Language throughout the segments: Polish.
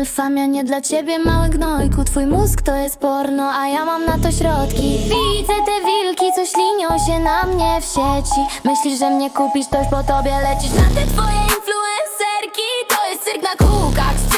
milfamia, nie dla ciebie mały gnojku. Twój mózg to jest porno, a ja mam na to środki. Widzę te wilki, co ślinią się na mnie w sieci. Myślisz, że mnie kupisz, to już po tobie lecisz. Na te twoje influencerki, to jest cyrk na kółkach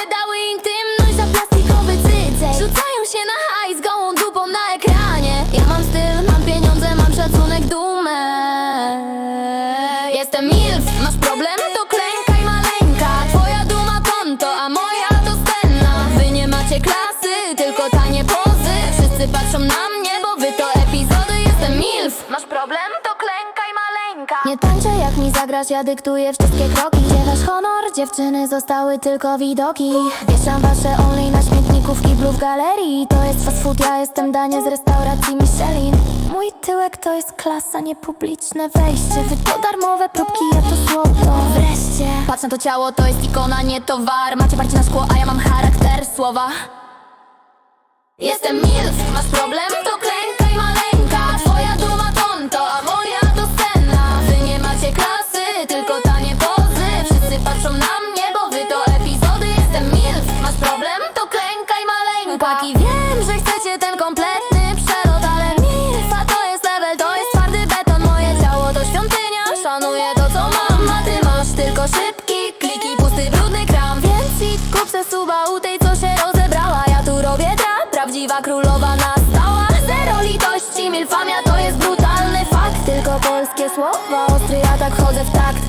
wy to epizody Jestem milf, masz problem? To klękaj maleńka. Nie tańczę jak mi zagrasz, ja dyktuję wszystkie kroki. Gdzie wasz honor? Dziewczyny zostały tylko widoki. Wieszam wasze only na śmietniku w kiblu w galerii. To jest fast food, ja jestem danie z restauracji Michelin. Mój tyłek to jest klasa, nie publiczne wejście. Wy to darmowe próbki, ja to złoto. Wreszcie. Patrz na to ciało, to jest ikona, nie towar. Macie parcie na szkło, a ja mam charakter słowa. Jestem milf, masz problem? To klękaj suba u tej co się rozebrała. Ja tu robię trap, prawdziwa królowa nastała. Zero litości, milfamia to jest brutalny fakt. Tylko polskie słowa, ostry ja tak chodzę w takt